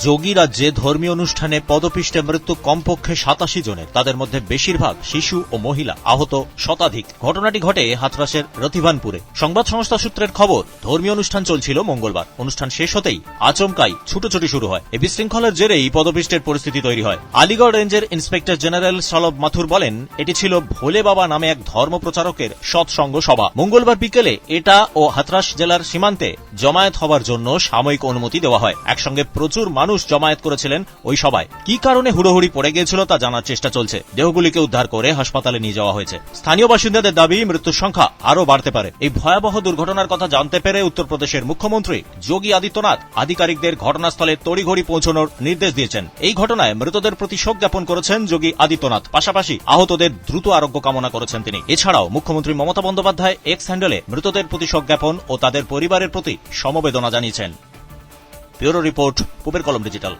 যোগী রাজ্যে ধর্মীয় অনুষ্ঠানে পদপিষ্টে মৃত্যু কমপক্ষে সাতাশি জনের, তাদের মধ্যে বেশিরভাগ শিশু ও মহিলা আহত শতাধিক। ঘটনাটি ঘটে হাতরাসের রতিভানপুরে। সংবাদ সংস্থা সূত্রের খবর, ধর্মীয় অনুষ্ঠান চলছিল মঙ্গলবার। অনুষ্ঠান শেষ হতেই আচমকাই ছুটোছুটি শুরু হয়। এই বিশৃঙ্খলার জেরেই পদপিষ্টের পরিস্থিতি তৈরি হয়। আলিগড় রেঞ্জের ইন্সপেক্টর জেনারেল সলভ মাথুর বলেন, এটি ছিল ভোলে বাবা নামে এক ধর্ম প্রচারকের সৎসঙ্গ সভা। মঙ্গলবার বিকেলে এটা ও হাতরাস জেলার সীমান্তে জমায়েত হবার জন্য সাময়িক অনুমতি দেওয়া হয়। একসঙ্গে প্রচুর মানুষ জমায়েত করেছিলেন ওই সভায় কি কারণে হুড়োহুড়ি পড়ে গিয়েছিল তা জানার চেষ্টা চলছে। দেহগুলিকে উদ্ধার করে হাসপাতালে নিয়ে যাওয়া হয়েছে। স্থানীয় বাসিন্দাদের দাবি, মৃত্যুর সংখ্যা আরও বাড়তে পারে। এই ভয়াবহ দুর্ঘটনার কথা জানতে পেরে উত্তরপ্রদেশের মুখ্যমন্ত্রী যোগী আদিত্যনাথ আধিকারিকদের ঘটনাস্থলে তড়িঘড়ি পৌঁছানোর নির্দেশ দিয়েছেন। এই ঘটনায় মৃতদের প্রতি শোক জ্ঞাপন করেছেন যোগী আদিত্যনাথ। পাশাপাশি আহতদের দ্রুত আরোগ্য কামনা করেছেন তিনি। এছাড়াও মুখ্যমন্ত্রী মমতা বন্দ্যোপাধ্যায় এক্স হ্যান্ডেলে মৃতদের প্রতি শোক জ্ঞাপন ও তাদের পরিবারের প্রতি সমবেদনা জানিয়েছেন। ব্যুরো রিপোর্ট পুবের কলম ডিজিটাল।